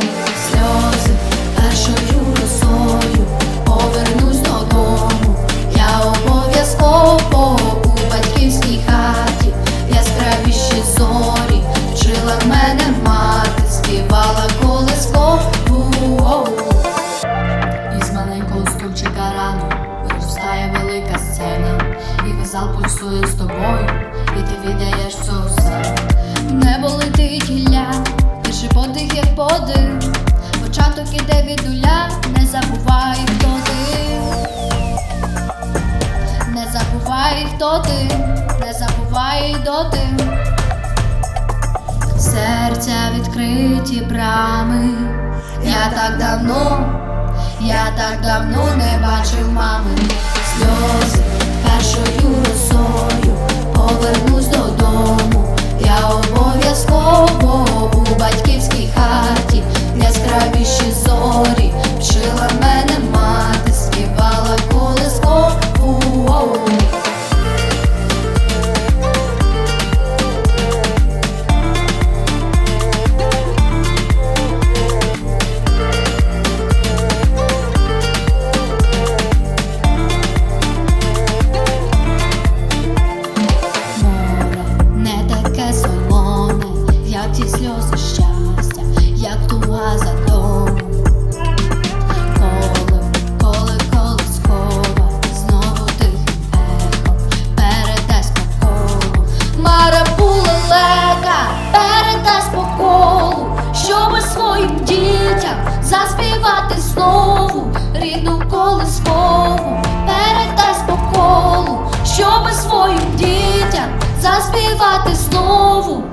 сльози першою росою. Повернусь додому, я обов'язково у батьківській хаті, яскравіші зорі, вчила мене мати, співала колескову Із маленького стульчика рано виростає велика сцена, і весь зал пульсує з тобою, і ти віддаєш все все. Не болетить гілля, лише подих як подих. Відуля, не забувай, хто ти, не забувай, хто ти, не забувай доти, серця відкриті брами. Я так давно, я так давно не бачив мами сльози першою. заспівати знову.